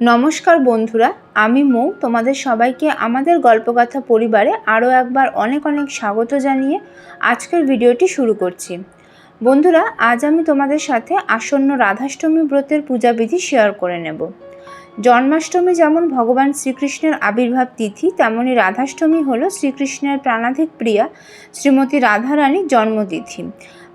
নমস্কার বন্ধুরা, আমি মৌ। তোমাদের সবাইকে আমাদের গল্পগাথা পরিবারে আরও একবার অনেক অনেক স্বাগত জানিয়ে আজকের ভিডিওটি শুরু করছি। বন্ধুরা, আজ আমি তোমাদের সাথে আসন্ন রাধাষ্টমী ব্রতের পূজাবিধি শেয়ার করে নেব। জন্মাষ্টমী যেমন ভগবান শ্রীকৃষ্ণের আবির্ভাব তিথি, তেমনি রাধাষ্টমী হল শ্রীকৃষ্ণের প্রাণাধিক প্রিয়া, শ্রীমতী রাধারানীর জন্মতিথি।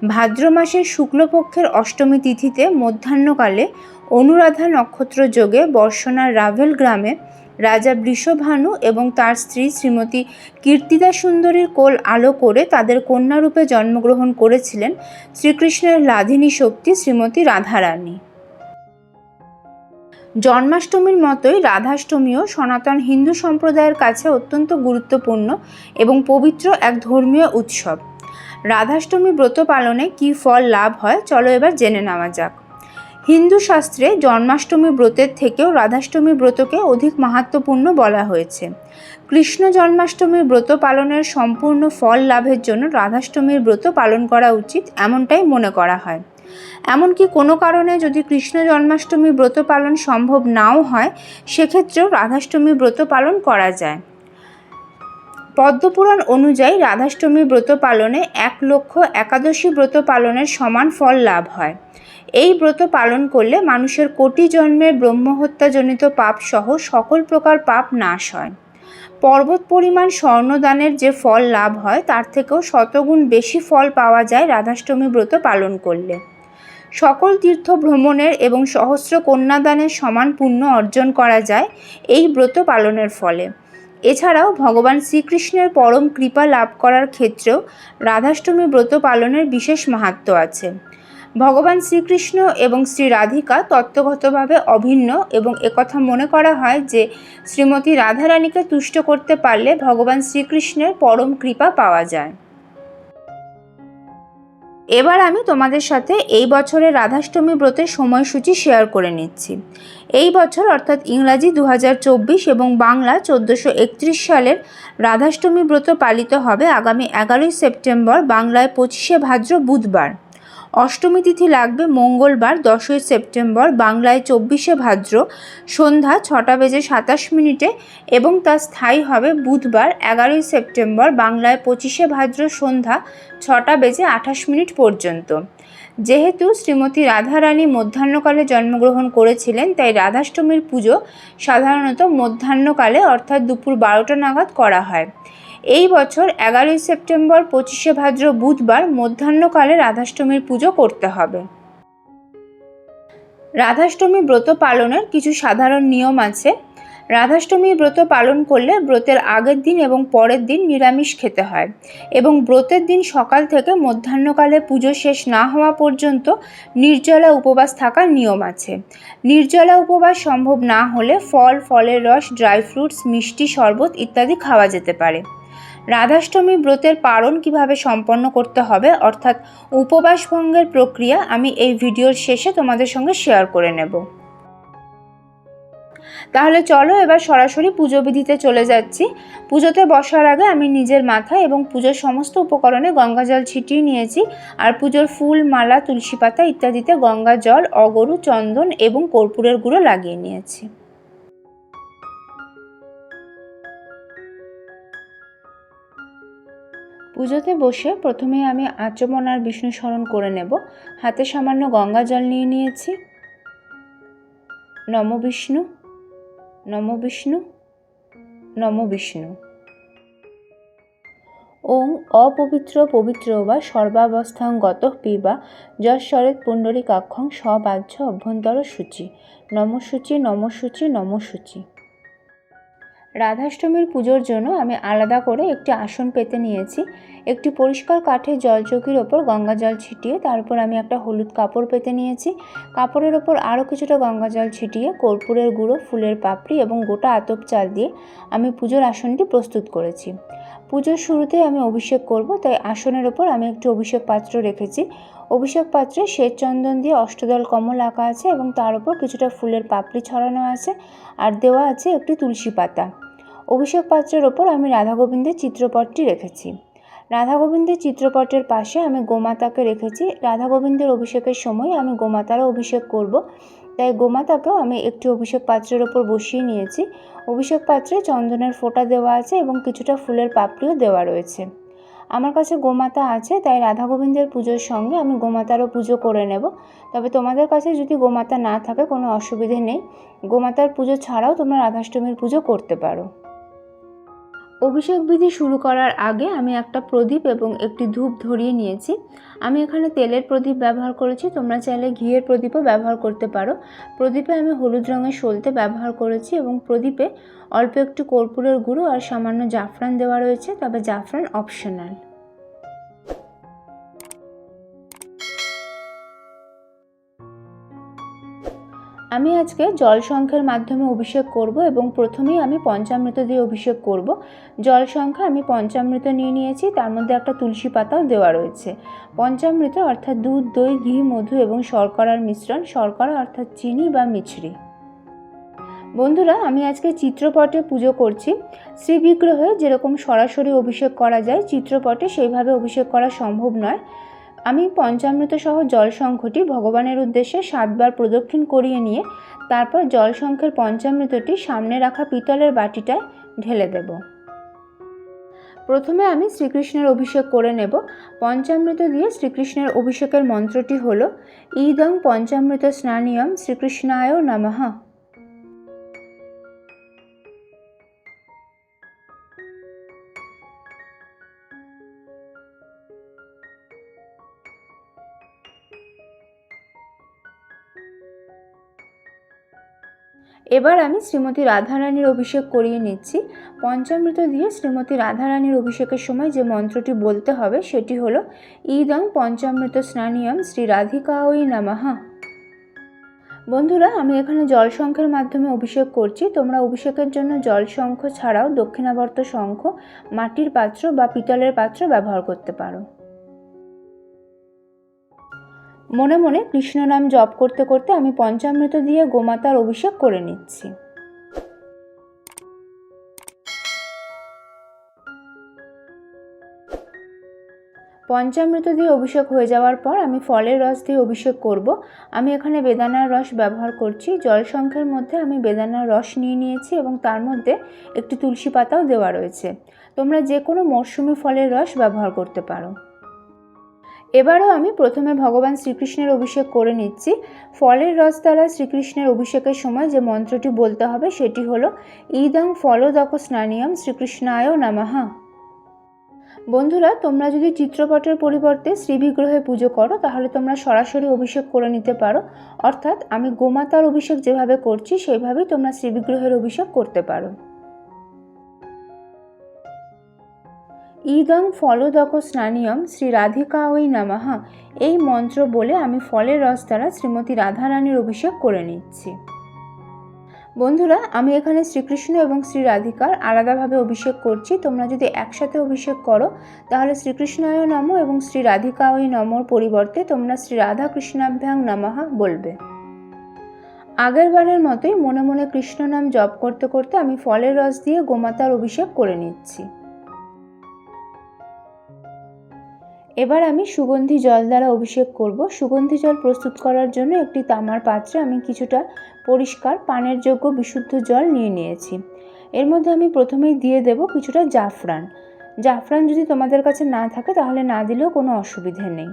ভাদ্র মাসের শুক্লপক্ষের অষ্টমী তিথিতে মধ্যাহ্নকালে অনুরাধা নক্ষত্র যোগে বর্ষনার রাভেল গ্রামে রাজা বৃষভানু এবং তার স্ত্রী শ্রীমতী কীর্তিদা সুন্দরীর কোল আলো করে তাদের কন্যারূপে জন্মগ্রহণ করেছিলেন শ্রীকৃষ্ণের লাধিনী শক্তি শ্রীমতী রাধারানী। জন্মাষ্টমীর মতোই রাধাষ্টমীও সনাতন হিন্দু সম্প্রদায়ের কাছে অত্যন্ত গুরুত্বপূর্ণ এবং পবিত্র এক ধর্মীয় উৎসব। রাধাষ্টমী ব্রত পালনে কী ফল লাভ হয়, চলো এবার জেনে নেওয়া যাক। হিন্দু শাস্ত্রে জন্মাষ্টমী ব্রতের থেকেও রাধাষ্টমী ব্রতকে অধিক মাহাত্মপূর্ণ বলা হয়েছে। কৃষ্ণ জন্মাষ্টমীর ব্রত পালনের সম্পূর্ণ ফল লাভের জন্য রাধাষ্টমীর ব্রত পালন করা উচিত এমনটাই মনে করা হয়। এমনকি কোনো কারণে যদি কৃষ্ণ জন্মাষ্টমী ব্রত পালন সম্ভব নাও হয়, সেক্ষেত্রেও রাধাষ্টমী ব্রত পালন করা যায়। পদ্মপুরাণ অনুযায়ী রাধাষ্টমী ব্রত পালনে এক লক্ষ একাদশী ব্রত পালনের সমান ফল লাভ হয়। এই ব্রত পালন করলে মানুষের কোটি জন্মের ব্রহ্মহত্যাজনিত পাপ সহ সকল প্রকার পাপ নাশ হয়। পর্বত পরিমাণ স্বর্ণদানের যে ফল লাভ হয়, তার থেকেও শতগুণ বেশি ফল পাওয়া যায় রাধাষ্টমী ব্রত পালন করলে। সকল তীর্থ ভ্রমণের এবং সহস্র কন্যাদানের সমান পুণ্য অর্জন করা যায় এই ব্রত পালনের ফলে। এছাড়াও ভগবান শ্রীকৃষ্ণের পরম কৃপা লাভ করার ক্ষেত্রেও রাধাষ্টমী ব্রত পালনের বিশেষ মাহাত্ম আছে। ভগবান শ্রীকৃষ্ণ এবং শ্রী রাধিকা তত্ত্বগতভাবে অভিন্ন এবং একথা মনে করা হয় যে, শ্রীমতী রাধারানীকে তুষ্ট করতে পারলে ভগবান শ্রীকৃষ্ণের পরম কৃপা পাওয়া যায়। এবার আমি তোমাদের সাথে এই বছরের রাধাষ্টমী ব্রতের সময়সূচি শেয়ার করে নিচ্ছি। এই বছর অর্থাৎ ইংরাজি দু হাজার চব্বিশ এবং বাংলা চোদ্দোশো সালের রাধাষ্টমী ব্রত পালিত হবে আগামী এগারোই সেপ্টেম্বর বাংলায় পঁচিশে ভাদ্র বুধবার। অষ্টমী তিথি লাগবে মঙ্গলবার, দশই সেপ্টেম্বর, বাংলায় চব্বিশে ভাদ্র, সন্ধ্যা ছটা বেজে সাতাশ মিনিটে এবং তা স্থায়ী হবে বুধবার, এগারোই সেপ্টেম্বর, বাংলায় পঁচিশে ভাদ্র, সন্ধ্যা ছটা বেজে আঠাশ মিনিট পর্যন্ত। যেহেতু শ্রীমতী রাধারানী মধ্যাহ্নকালে জন্মগ্রহণ করেছিলেন, তাই রাধাষ্টমীর পুজো সাধারণত মধ্যাহ্নকালে, অর্থাৎ দুপুর বারোটা নাগাদ করা হয়। এই বছর এগারোই সেপ্টেম্বর, পঁচিশে ভাদ্র বুধবার মধ্যাহ্নকালে রাধাষ্টমীর পুজো করতে হবে। রাধাষ্টমী ব্রত পালনের কিছু সাধারণ নিয়ম আছে। রাধাষ্টমীর ব্রত পালন করলে ব্রতের আগের দিন এবং পরের দিন নিরামিষ খেতে হয় এবং ব্রতের দিন সকাল থেকে মধ্যাহ্নকালে পুজো শেষ না হওয়া পর্যন্ত নির্জলা উপবাস থাকার নিয়ম আছে। নির্জলা উপবাস সম্ভব না হলে ফল, ফলের রস, ড্রাই ফ্রুটস, মিষ্টি, শরবত ইত্যাদি খাওয়া যেতে পারে। রাধাষ্টমী ব্রতের পালন কীভাবে সম্পন্ন করতে হবে অর্থাৎ উপবাস ভঙ্গের প্রক্রিয়া আমি এই ভিডিওর শেষে তোমাদের সঙ্গে শেয়ার করে নেব। তাহলে চলো এবার সরাসরি পুজো বিধিতে চলে যাচ্ছি। পুজোতে বসার আগে আমি নিজের মাথায় এবং পুজোর সমস্ত উপকরণে গঙ্গা জল ছিটিয়ে নিয়েছি আর পুজোর ফুল, মালা, তুলসী পাতা ইত্যাদিতে গঙ্গা জল, অগরু, চন্দন এবং কর্পূরের গুঁড়ো লাগিয়ে নিয়েছি। পুজোতে বসে প্রথমে আমি আচমন আর বিষ্ণু স্মরণ করে নেব। হাতে সামান্য গঙ্গা জল নিয়ে নিয়েছি। নম বিষ্ণু। নম বিষ্ণু নম বিষ্ণু। ওং অপবিত্র পবিত্র বা সর্বাবস্থাং গত পিবা যশ্বরেত পুণ্ডরিকাক্ষং সবাহ্য অভ্যন্তর সূচি নমসূচি নমসূচি নমসূচি। রাধাষ্টমীর পুজোর জন্য আমি আলাদা করে একটি আসন পেতে নিয়েছি। একটি পরিষ্কার কাঠের জলচৌকির ওপর গঙ্গা জল ছিটিয়ে তারপর আমি একটা হলুদ কাপড় পেতে নিয়েছি। কাপড়ের ওপর আরও কিছুটা গঙ্গা জল ছিটিয়ে কর্পূরের গুঁড়ো, ফুলের পাপড়ি এবং গোটা আতপ চাল দিয়ে আমি পুজোর আসনটি প্রস্তুত করেছি। পুজোর শুরুতে আমি অভিষেক করব, তাই আসনের ওপর আমি একটি অভিষেক পাত্র রেখেছি। অভিষেক পাত্রে শ্বেত চন্দন দিয়ে অষ্টদল কমল আঁকা আছে এবং তার উপর কিছুটা ফুলের পাপড়ি ছড়ানো আছে আর দেওয়া আছে একটি তুলসী পাতা। অভিষেক পাত্রের ওপর আমি রাধা গোবিন্দের চিত্রপটটি রেখেছি। রাধা গোবিন্দের চিত্রপটের পাশে আমি গোমাতাকে রেখেছি। রাধা গোবিন্দের অভিষেকের সময় আমি গোমাতারও অভিষেক করব, তাই গোমাতাকেও আমি একটি অভিষেক পাত্রের ওপর বসিয়ে নিয়েছি। অভিষেক পাত্রে চন্দনের ফোঁটা দেওয়া আছে এবং কিছুটা ফুলের পাপড়িও দেওয়া রয়েছে। আমার কাছে গোমাতা আছে, তাই রাধা গোবিন্দের পুজোর সঙ্গে আমি গোমাতারও পুজো করে নেব। তবে তোমাদের কাছে যদি গোমাতা না থাকে, কোনো অসুবিধে নেই। গোমাতার পুজো ছাড়াও তোমরা রাধাষ্টমীর পুজো করতে পারো। অভিষেক বিধি শুরু করার আগে আমি একটা প্রদীপ এবং একটি ধূপ ধরিয়ে নিয়েছি। আমি এখানে তেলের প্রদীপ ব্যবহার করেছি। তোমরা চাইলে ঘিয়ের প্রদীপও ব্যবহার করতে পারো। প্রদীপে আমি হলুদ রঙের সলতে ব্যবহার করেছি এবং প্রদীপে অল্প একটু কর্পূরের গুঁড়ো আর সামান্য জাফরান দেওয়া রয়েছে। তবে জাফরান অপশনাল। আমি আজকে জল সংখ্যার মাধ্যমে অভিষেক করব এবং প্রথমেই আমি পঞ্চামৃত দিয়ে অভিষেক করব। জল সংখ্যা আমি পঞ্চামৃত নিয়ে নিয়েছি, তার মধ্যে একটা তুলসী পাতাও দেওয়া রয়েছে। পঞ্চামৃত অর্থাৎ দুধ, দই, ঘি, মধু এবং শর্করার মিশ্রণ, শর্করা অর্থাৎ চিনি বা মিছরি। বন্ধুরা, আমি আজকে চিত্রপটে পুজো করছি। শ্রী বিগ্রহে যেরকম সরাসরি অভিষেক করা যায়, চিত্রপটে সেইভাবে অভিষেক করা সম্ভব নয়। আমি পঞ্চামৃত সহ জল শঙ্খটি ভগবানের উদ্দেশ্যে সাতবার প্রদক্ষিণ করিয়ে নিয়ে তারপর জল শঙ্খের পঞ্চামৃতটি সামনে রাখা পিতলের বাটিটায় ঢেলে দেব। প্রথমে আমি শ্রীকৃষ্ণের অভিষেক করে নেব। পঞ্চামৃত দিয়ে শ্রীকৃষ্ণের অভিষেকের মন্ত্রটি হল ইদং পঞ্চামৃত স্নানিয়ম শ্রীকৃষ্ণায় নমঃ। এবার আমি শ্রীমতী রাধারানীর অভিষেক করিয়ে নিচ্ছি। পঞ্চামৃত দিয়ে শ্রীমতী রাধারানীর অভিষেকের সময় যে মন্ত্রটি বলতে হবে সেটি হলো, ঈদং পঞ্চামৃত স্নানিয়ম শ্রী রাধিকা ওই নামাহা বন্ধুরা, আমি এখানে জল শঙ্খের মাধ্যমে অভিষেক করছি। তোমরা অভিষেকের জন্য জল শঙ্খ ছাড়াও দক্ষিণাবর্ত শঙ্খ, মাটির পাত্র বা পিতলের পাত্র ব্যবহার করতে পারো। মনে মনে কৃষ্ণ নাম জপ করতে করতে আমি পঞ্চামৃত দিয়ে গোমাতার অভিষেক করে নিচ্ছি। পঞ্চামৃত দিয়ে অভিষেক হয়ে যাওয়ার পর আমি ফলের রস দিয়ে অভিষেক করব। আমি এখানে বেদানার রস ব্যবহার করছি। জল মধ্যে আমি বেদানার রস নিয়ে নিয়েছি এবং তার মধ্যে একটি তুলসী পাতাও দেওয়া রয়েছে। তোমরা যে কোনো মরশুমি ফলের রস ব্যবহার করতে পারো। এবারও আমি প্রথমে ভগবান শ্রীকৃষ্ণের অভিষেক করে নিচ্ছি। ফলের রস দ্বারা শ্রীকৃষ্ণের অভিষেকের সময় যে মন্ত্রটি বলতে হবে সেটি হলো ঈদং ফলদক স্নানিয়ম শ্রীকৃষ্ণায় নামাহা বন্ধুরা, তোমরা যদি চিত্রপটের পরিবর্তে শ্রীবিগ্রহে পুজো করো, তাহলে তোমরা সরাসরি অভিষেক করে নিতে পারো। অর্থাৎ আমি গোমাতার অভিষেক যেভাবে করছি সেইভাবেই তোমরা শ্রীবিগ্রহের অভিষেক করতে পারো। ঈদং ফলদক স্নানিয়ম শ্রী রাধিকা ওই নামাহা এই মন্ত্র বলে আমি ফলের রস দ্বারা শ্রীমতী রাধারানীর অভিষেক করে নিচ্ছি। বন্ধুরা, আমি এখানে শ্রীকৃষ্ণ এবং শ্রী রাধিকার আলাদাভাবে অভিষেক করছি। তোমরা যদি একসাথে অভিষেক করো, তাহলে শ্রীকৃষ্ণায় নম এবং শ্রী রাধিকা ওই নমর পরিবর্তে তোমরা শ্রী রাধা কৃষ্ণাভ্যাং নমহা বলবে। আগের বারের মতোই মনে মনে কৃষ্ণ নাম জপ করতে করতে আমি ফলের রস দিয়ে গোমাতার অভিষেক করে নিচ্ছি। এবার আমি সুগন্ধি জল দ্বারা অভিষেক করব। সুগন্ধি জল প্রস্তুত করার জন্য একটি তামার পাত্রে আমি কিছুটা পরিষ্কার পানের যোগ্য বিশুদ্ধ জল নিয়ে নিয়েছি। এর মধ্যে আমি প্রথমেই দিয়ে দেব কিছুটা জাফরান। জাফরান যদি তোমাদের কাছে না থাকে, তাহলে না দিলেও কোনো অসুবিধে নেই।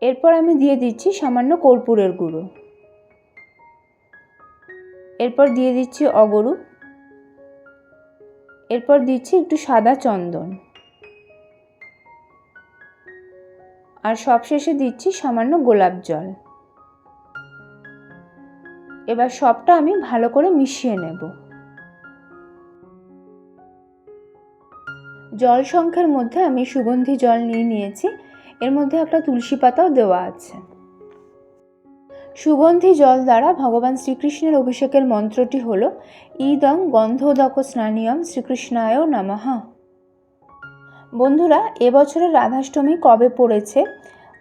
এরপর আমি দিয়ে দিচ্ছি সামান্য কর্পূরের গুঁড়ো। এরপর দিয়ে দিচ্ছি অগরু। এরপর দিচ্ছি একটু সাদা চন্দন। আর সবশেষে দিচ্ছি সামান্য গোলাপ জল। এবার সবটা আমি ভালো করে মিশিয়ে নেব। জল সংখ্যার মধ্যে আমি সুগন্ধি জল নিয়ে নিয়েছি। এর মধ্যে একটা তুলসী পাতাও দেওয়া আছে। সুগন্ধি জল দ্বারা ভগবান শ্রীকৃষ্ণের অভিষেকের মন্ত্রটি হল, ঈদং গন্ধদক স্নানিয়ম শ্রীকৃষ্ণায় নামাহা বন্ধুরা, এবছরের রাধাষ্টমী কবে পড়েছে?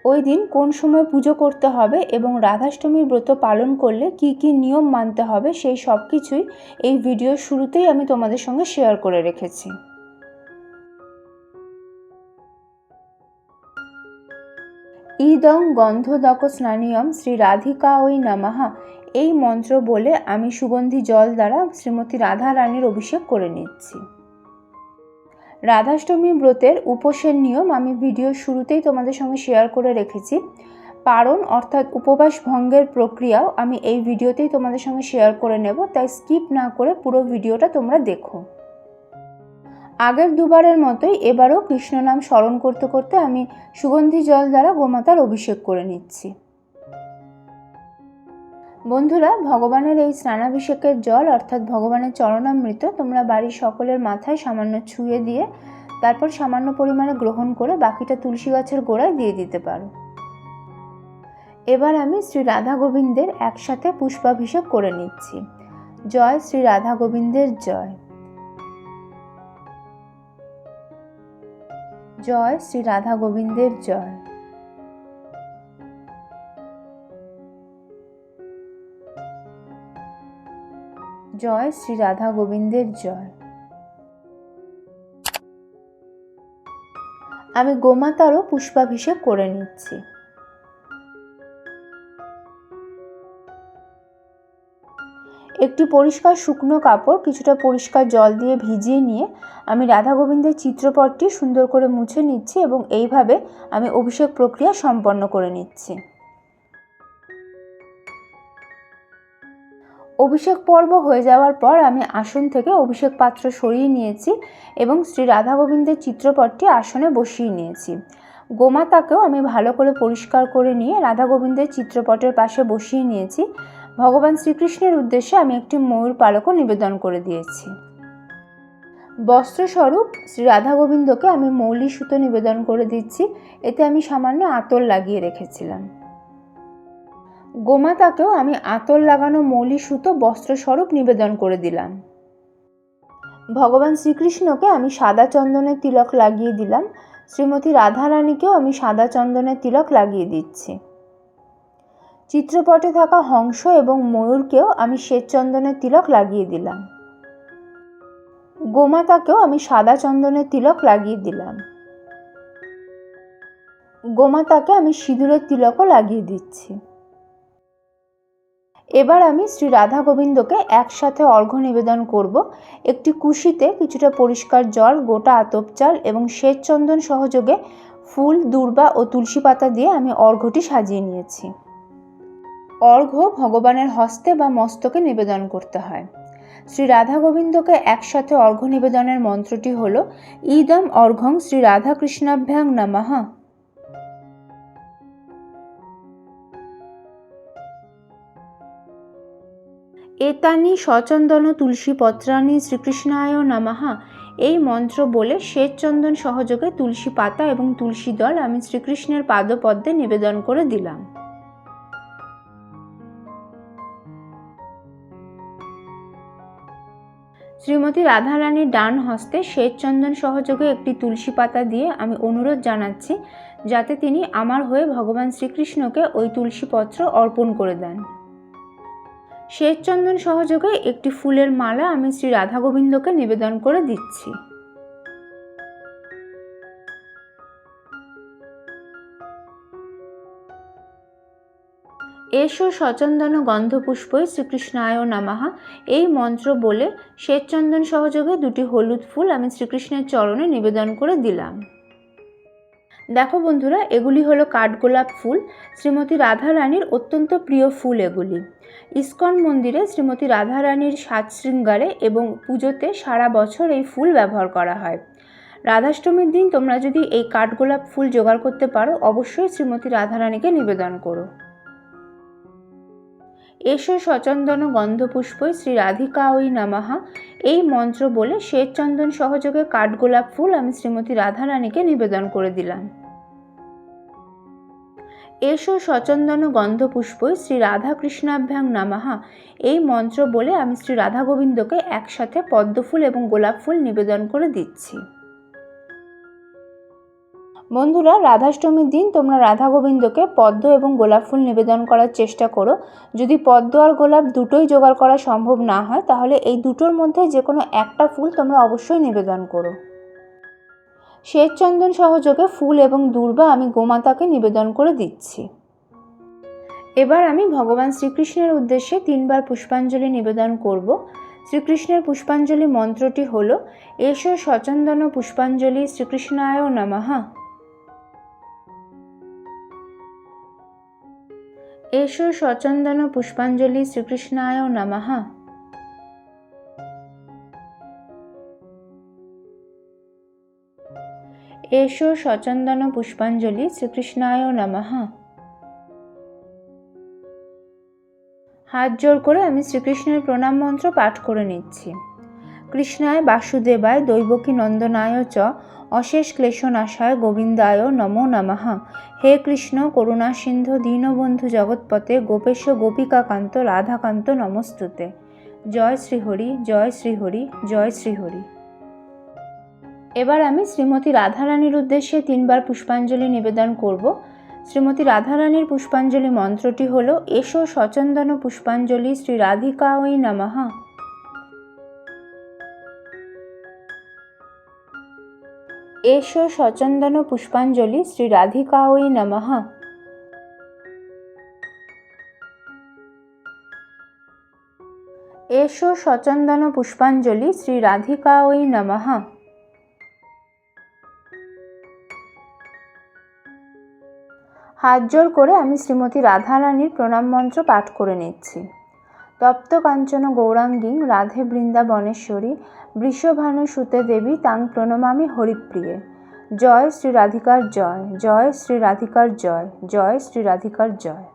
ওই দিন কোন সময় পুজো করতে হবে এবং রাধাষ্টমীর ব্রত পালন করলে কি কি নিয়ম মানতে হবে সেই সব কিছুই এই ভিডিও শুরুতেই আমি তোমাদের সঙ্গে শেয়ার করে রেখেছি। ইদং গন্ধদক স্নানীয়ম শ্রী রাধিকা ওই নামাহা এই মন্ত্র বলে আমি সুগন্ধি জল দ্বারা শ্রীমতী রাধা রানীর অভিষেক করে নিচ্ছি। রাধাষ্টমী ব্রতের উপোসের নিয়ম আমি ভিডিও শুরুতেই তোমাদের সঙ্গে শেয়ার করে রেখেছি। পারণ অর্থাৎ উপবাস ভঙ্গের প্রক্রিয়াও আমি এই ভিডিওতেই তোমাদের সঙ্গে শেয়ার করে নেব, তাই স্কিপ না করে পুরো ভিডিওটা তোমরা দেখো। আগের দুবারের মতোই এবারও কৃষ্ণ নাম স্মরণ করতে করতে আমি সুগন্ধি জল দ্বারা গোমাতার অভিষেক করে নিচ্ছি। বন্ধুরা, ভগবানের এই স্নানাভিষেকের জল, অর্থাৎ ভগবানের চরণামৃত, তোমরা বাড়ির সকলের মাথায় সামান্য ছুঁয়ে দিয়ে, তারপর সামান্য পরিমাণে গ্রহণ করে বাকিটা তুলসী গাছের গোড়ায় দিয়ে দিতে পারো। এবার আমি শ্রী রাধা গোবিন্দের একসাথে পুষ্পাভিষেক করে নিচ্ছি। জয় শ্রী রাধা গোবিন্দের জয়। জয় শ্রী রাধা গোবিন্দের জয়। জয় শ্রী রাধা গোবিন্দের জয়। আমি গোমাতারও পুষ্পাভিষেক করে নিচ্ছি। একটি পরিষ্কার শুকনো কাপড়, কিছুটা পরিষ্কার জল দিয়ে ভিজিয়ে নিয়ে আমি রাধা গোবিন্দের চিত্রপটটি সুন্দর করে মুছে নিচ্ছি এবং এইভাবে আমি অভিষেক প্রক্রিয়া সম্পন্ন করে নিচ্ছি। অভিষেক পর্ব হয়ে যাওয়ার পর আমি আসন থেকে অভিষেক পাত্র সরিয়ে নিয়েছি এবং শ্রী রাধা গোবিন্দের চিত্রপটটি আসনে বসিয়ে নিয়েছি। গোমাতাকেও আমি ভালো করে পরিষ্কার করে নিয়ে রাধা গোবিন্দের চিত্রপটের পাশে বসিয়ে নিয়েছি। ভগবান শ্রীকৃষ্ণের উদ্দেশ্যে আমি একটি ময়ূর পালকও নিবেদন করে দিয়েছি। বস্ত্রস্বরূপ শ্রী রাধা গোবিন্দকে আমি মৌলি সুতো নিবেদন করে দিচ্ছি। এতে আমি সামান্য আতর লাগিয়ে রেখেছিলাম। গোমাতাকেও আমি আতর লাগানো মৌলি সুতো বস্ত্রস্বরূপ নিবেদন করে দিলাম। ভগবান শ্রীকৃষ্ণকে আমি সাদা চন্দনের তিলক লাগিয়ে দিলাম। শ্রীমতী রাধারানীকেও আমি সাদা চন্দনের তিলক লাগিয়ে দিচ্ছি। চিত্রপটে থাকা হংস এবং ময়ূরকেও আমি শ্বেতচন্দনের তিলক লাগিয়ে দিলাম। গোমাতাকেও আমি সাদা চন্দনের তিলক লাগিয়ে দিলাম। গোমাতাকে আমি সিঁদুরের তিলকও লাগিয়ে দিচ্ছি। এবার আমি শ্রী রাধা গোবিন্দকে একসাথে অর্ঘ্য নিবেদন করব। একটি কুশিতে কিছুটা পরিষ্কার জল, গোটা আতপ চাল এবং শ্বেত চন্দন সহযোগে ফুল, দূর্বা ও তুলসী পাতা দিয়ে আমি অর্ঘ্যটি সাজিয়ে নিয়েছি। অর্ঘ্য ভগবানের হস্তে বা মস্তকে নিবেদন করতে হয়। শ্রী রাধা গোবিন্দকে একসাথে অর্ঘ্য নিবেদনের মন্ত্রটি হল, ইদম অর্ঘং শ্রী রাধা কৃষ্ণাভ্যাং নমঃ। এতানি সচন্দন তুলসী পত্রানি শ্রীকৃষ্ণায় নমঃ। এই মন্ত্র বলে শ্বেত চন্দন সহযোগে তুলসী পাতা এবং তুলসী দল আমি শ্রীকৃষ্ণের পাদপদ্মে নিবেদন করে দিলাম। শ্রীমতী রাধারানীর ডান হস্তে শ্বেতচন্দন সহযোগে একটি তুলসী পাতা দিয়ে আমি অনুরোধ জানাচ্ছি, যাতে তিনি আমার হয়ে ভগবান শ্রীকৃষ্ণকে ওই তুলসী পত্র অর্পণ করে দেন। শ্বেতচন্দন সহযোগে একটি ফুলের মালা আমি শ্রী রাধা গোবিন্দকে নিবেদন করে দিচ্ছি। এসো সচন্দন গন্ধপুষ্পই শ্রীকৃষ্ণায় নামাহা এই মন্ত্র বলে শ্বেতচন্দন সহযোগে দুটি হলুদ ফুল আমি শ্রীকৃষ্ণের চরণে নিবেদন করে দিলাম। দেখো বন্ধুরা, এগুলি হলো কাঠগোলাপ ফুল। শ্রীমতী রাধা রানীর অত্যন্ত প্রিয় ফুল এগুলি। ইস্কন মন্দিরে শ্রীমতী রাধা রানীর সাজ শৃঙ্গারে এবং পুজোতে সারা বছর এই ফুল ব্যবহার করা হয়। রাধাষ্টমীর দিন তোমরা যদি এই কাঠগোলাপ ফুল জোগাড় করতে পারো, অবশ্যই শ্রীমতী রাধারানীকে নিবেদন করো। এসো সচন্দন গন্ধপুষ্পই শ্রী রাধিকা ওই নামাহা এই মন্ত্র বলে শ্বেতচন্দন সহযোগে কাঠগোলাপ ফুল আমি শ্রীমতী রাধারানীকে নিবেদন করে দিলাম। এসো সচন্দন গন্ধপুষ্পই শ্রী রাধা কৃষ্ণাভ্যাং নামাহা। এই মন্ত্র বলে আমি শ্রী রাধা গোবিন্দকে একসাথে পদ্মফুল এবং গোলাপ ফুল নিবেদন করে দিচ্ছি। বন্ধুরা, রাধাষ্টমীর দিন তোমরা রাধা গোবিন্দকে পদ্ম এবং গোলাপ ফুল নিবেদন করার চেষ্টা করো। যদি পদ্ম আর গোলাপ দুটোই জোগাড় করা সম্ভব না হয়, তাহলে এই দুটোর মধ্যে যে কোনো একটা ফুল তোমরা অবশ্যই নিবেদন করো। শ্বেতচন্দন সহযোগে ফুল এবং দুর্বা আমি গোমাতাকে নিবেদন করে দিচ্ছি। এবার আমি ভগবান শ্রীকৃষ্ণের উদ্দেশ্যে তিনবার পুষ্পাঞ্জলি নিবেদন করব। শ্রীকৃষ্ণের পুষ্পাঞ্জলি মন্ত্রটি হল, এসো সচন্দন পুষ্পাঞ্জলি শ্রীকৃষ্ণায় নমঃ। এসো সচন্দন পুষ্পাঞ্জলি শ্রীকৃষ্ণায় নমঃ। এসো সচন্দন পুষ্পাঞ্জলি শ্রীকৃষ্ণায় নমঃ। হাত জোর করে আমি শ্রীকৃষ্ণের প্রণাম মন্ত্র পাঠ করে নিচ্ছি। কৃষ্ণায় বাসুদেবায় দৈবকী নন্দনায় চ, অশেষ ক্লেশনাশায় গোবিন্দায় নমো নমঃ। হে কৃষ্ণ, করুণা সিন্ধু, দীনবন্ধু জগৎপথে গোপেশ, গোপিকাকান্ত, রাধাকান্ত নমস্তুতে। জয় শ্রীহরি জয় শ্রীহরি জয় শ্রীহরি। এবার আমি শ্রীমতী রাধারানীর উদ্দেশ্যে তিনবার পুষ্পাঞ্জলি নিবেদন করব। শ্রীমতী রাধারানীর পুষ্পাঞ্জলি মন্ত্রটি হল, এসো সচন্দন পুষ্পাঞ্জলি শ্রী রাধিকা ওই নমঃ। এসো সচন্দন পুষ্পাঞ্জলি শ্রী রাধিকা ওই নমঃ। এসো সচন্দন পুষ্পাঞ্জলি শ্রী রাধিকা ওই নমঃ। হাত জোর করে আমি শ্রীমতী রাধারানীর প্রণাম মন্ত্র পাঠ করে নিচ্ছি। তপ্ত কাঞ্চন গৌরাঙ্গী রাধে বৃন্দাবনেশ্বরী, বৃষভানু সুতে দেবী তাং প্রণমামি হরিপ্রিয়ে। জয় শ্রী রাধিকার জয় জয় শ্রী রাধিকার জয় জয় শ্রী রাধিকার জয়।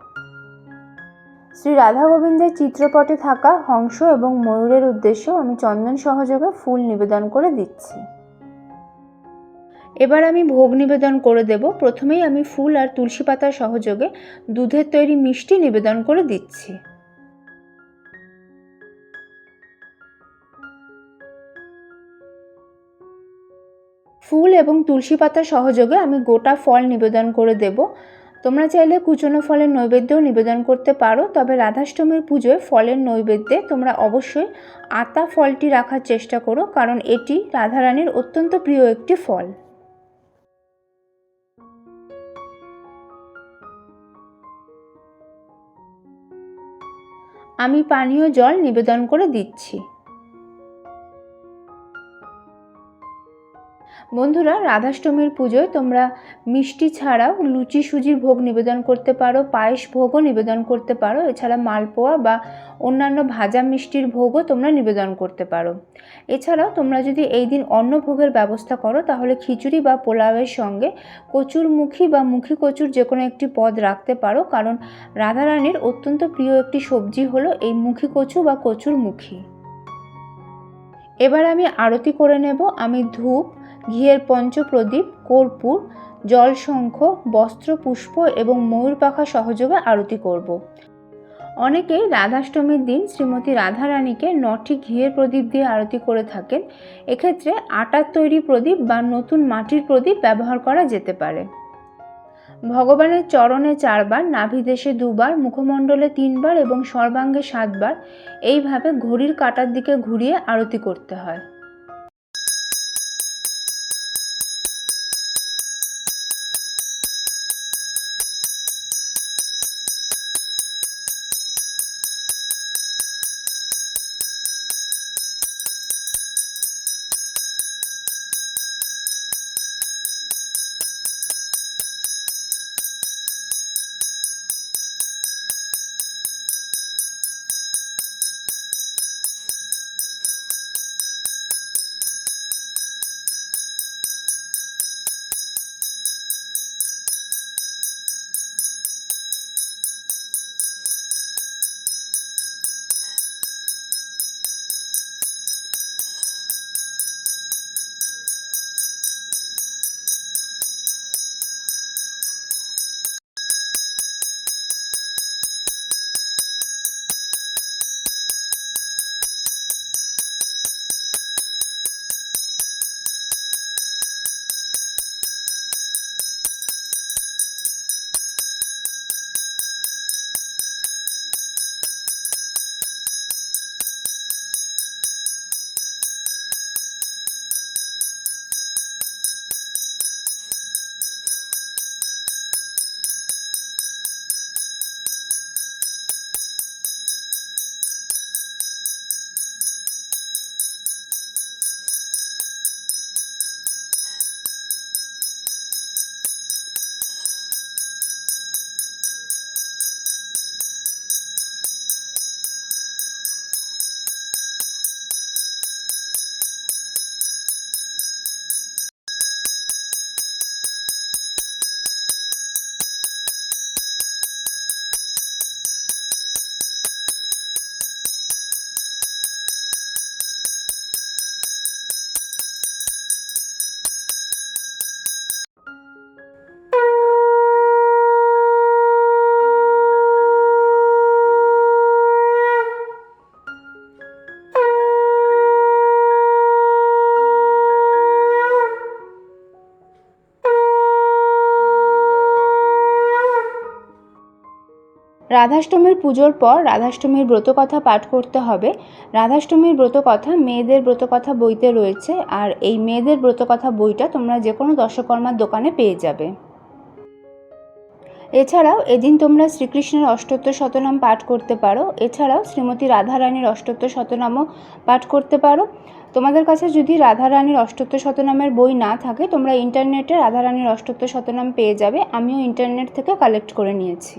শ্রী রাধা গোবিন্দের চিত্রপটে থাকা হংস এবং ময়ূরের উদ্দেশ্যেও আমি চন্দন সহযোগে ফুল নিবেদন করে দিচ্ছি। এবার আমি ভোগ নিবেদন করে দেব। প্রথমেই আমি ফুল আর তুলসী পাতা সহযোগে দুধের তৈরি মিষ্টি নিবেদন করে দিচ্ছি। ফুল এবং তুলসী পাতা সহযোগে আমি গোটা ফল নিবেদন করে দেব। তোমরা চাইলে কুচনো ফলের নৈবেদ্যও নিবেদন করতে পারো, তবে রাধাষ্টমীর পুজোয় ফলের নৈবেদ্যে তোমরা অবশ্যই আতা ফলটি রাখার চেষ্টা করো, কারণ এটি রাধারানীর অত্যন্ত প্রিয় একটি ফল। আমি পানীয় জল নিবেদন করে দিচ্ছি। বন্ধুরা, রাধাষ্টমীর পুজোয় তোমরা মিষ্টি ছাড়াও লুচি, সুজির ভোগ নিবেদন করতে পারো, পায়েস ভোগও নিবেদন করতে পারো। এছাড়া মালপোয়া বা অন্যান্য ভাজা মিষ্টির ভোগও তোমরা নিবেদন করতে পারো। এছাড়াও তোমরা যদি এই দিন অন্ন ভোগের ব্যবস্থা করো, তাহলে খিচুড়ি বা পোলাওয়ের সঙ্গে কচুর মুখী বা মুখী কচুর যে কোনো একটি পদ রাখতে পারো। কারণ রাধারানীর অত্যন্ত প্রিয় একটি সবজি হলো এই মুখী কচু বা কচুর মুখী এবার আমি আরতি করে নেব। আমি ধূপ ঘিয়ের পঞ্চপ্রদীপ, কর্পূর, জলশঙ্খ, বস্ত্র পুষ্প এবং ময়ূর পাখা সহযোগে আরতি করব। অনেকেই রাধাষ্টমীর দিন শ্রীমতী রাধারানীকে নটি ঘিয়ের প্রদীপ দিয়ে আরতি করে থাকেন। এক্ষেত্রে আটার তৈরি প্রদীপ বা নতুন মাটির প্রদীপ ব্যবহার করা যেতে পারে। ভগবানের চরণে চারবার, নাভিদেশে দুবার, মুখমণ্ডলে তিনবার এবং সর্বাঙ্গে সাতবার, এইভাবে ঘড়ির কাটার দিকে ঘুরিয়ে আরতি করতে হয়। রাধাষ্টমীর পুজোর পর রাধাষ্টমীর ব্রতকথা পাঠ করতে হবে। রাধাষ্টমীর ব্রতকথা মেয়েদের ব্রতকথা বইতে রয়েছে আর এই মেয়েদের ব্রতকথা বইটা তোমরা যে কোনো দশকর্মার দোকানে পেয়ে যাবে। এছাড়াও এদিন তোমরা শ্রীকৃষ্ণের অষ্টোত্তর শতনাম পাঠ করতে পারো। এছাড়াও শ্রীমতী রাধারানীর অষ্টোত্তর শতনামও পাঠ করতে পারো। তোমাদের কাছে যদি রাধারানীর অষ্টোত্তর শতনামের বই না থাকে, তোমরা ইন্টারনেটে রাধারানীর অষ্টোত্তর শতনাম পেয়ে যাবে। আমিও ইন্টারনেট থেকে কালেক্ট করে নিয়েছি।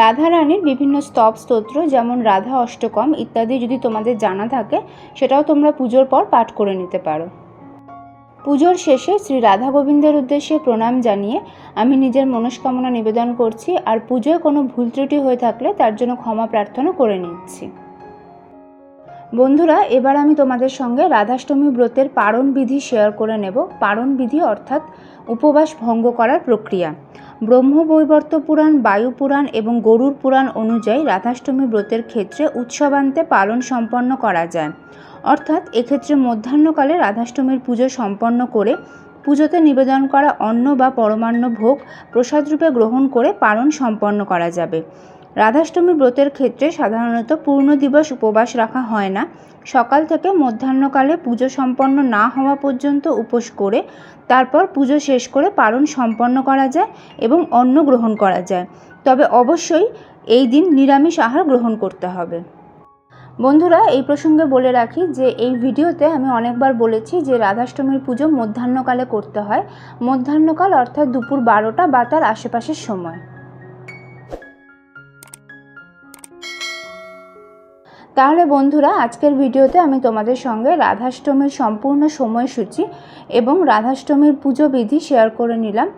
রাধারানীর বিভিন্ন স্তব স্তোত্র, যেমন রাধা অষ্টকম ইত্যাদি যদি তোমাদের জানা থাকে, সেটাও তোমরা পুজোর পর পাঠ করে নিতে পারো। পুজোর শেষে শ্রী রাধা গোবিন্দের উদ্দেশ্যে প্রণাম জানিয়ে আমি নিজের মনস্কামনা নিবেদন করছি, আর পুজোয় কোনো ভুল ত্রুটি হয়ে থাকলে তার জন্য ক্ষমা প্রার্থনা করে নিচ্ছি। বন্ধুরা, এবার আমি তোমাদের সঙ্গে রাধাষ্টমী ব্রতের পারণ বিধি শেয়ার করে নেব। পারণ বিধি অর্থাৎ উপবাস ভঙ্গ করার প্রক্রিয়া। ব্রহ্মবৈবর্ত পুরাণ, বায়ু পুরাণ এবং গরুর পুরাণ অনুযায়ী রাধাষ্টমী ব্রতের ক্ষেত্রে উৎসবান্তে পালন সম্পন্ন করা যায়। অর্থাৎ এক্ষেত্রে মধ্যাহ্নকালে রাধাষ্টমীর পুজো সম্পন্ন করে পুজোতে নিবেদন করা অন্ন বা পরমান্ন ভোগ প্রসাদরূপে গ্রহণ করে পালন সম্পন্ন করা যাবে। রাধাষ্টমী ব্রতের ক্ষেত্রে সাধারণত পূর্ণ দিবস উপবাস রাখা হয় না। সকাল থেকে মধ্যাহ্নকালে পুজো সম্পন্ন না হওয়া পর্যন্ত উপোস করে, তারপর পুজো শেষ করে পালন সম্পন্ন করা যায় এবং অন্ন গ্রহণ করা যায়। তবে অবশ্যই এই দিন নিরামিষ আহার গ্রহণ করতে হবে। বন্ধুরা, এই প্রসঙ্গে বলে রাখি যে, এই ভিডিওতে আমি অনেকবার বলেছি যে, রাধাষ্টমীর পুজো মধ্যাহ্নকালে করতে হয়। মধ্যাহ্নকাল অর্থাৎ দুপুর বারোটা বা তার আশেপাশের সময়। তাহলে বন্ধুরা, আজকের ভিডিওতে আমি তোমাদের সঙ্গে রাধাষ্টমীর সম্পূর্ণ সময়সূচি এবং রাধাষ্টমীর পুজো বিধি শেয়ার করে নিলাম।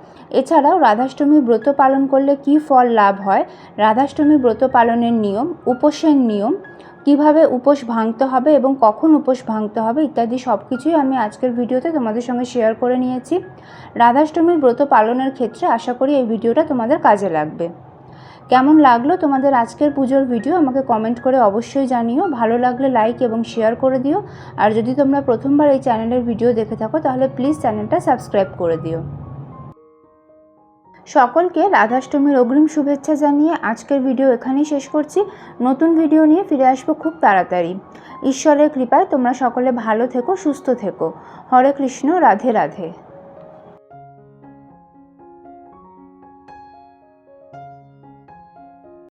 এছাড়াও রাধাষ্টমী ব্রত পালন করলে কি ফল লাভ হয়, রাধাষ্টমী ব্রত পালনের নিয়ম, উপোসের নিয়ম, কীভাবে উপোস ভাঙতে হবে এবং কখন উপোস ভাঙতে হবে ইত্যাদি সব কিছুই আমি আজকের ভিডিওতে তোমাদের সঙ্গে শেয়ার করে নিয়েছি। রাধাষ্টমীর ব্রত পালনের ক্ষেত্রে আশা করি এই ভিডিওটা তোমাদের কাজে লাগবে। কেমন লাগল তোমাদের আজকের পুজোর ভিডিও আমাকে কমেন্ট করে অবশ্যই জানিও। ভালো লাগলে লাইক এবং শেয়ার করে দিও। আর যদি তোমরা প্রথমবার এই চ্যানেলের ভিডিও দেখে থাকো, তাহলে প্লিজ চ্যানেলটা সাবস্ক্রাইব করে দিও। সকলকে রাধাষ্টমীর অগ্রিম শুভেচ্ছা জানিয়ে আজকের ভিডিও এখানেই শেষ করছি। নতুন ভিডিও নিয়ে ফিরে আসব খুব তাড়াতাড়ি। ঈশ্বরের কৃপায় তোমরা সকলে ভালো থেকো, সুস্থ থেকো। হরে কৃষ্ণ, রাধে রাধে।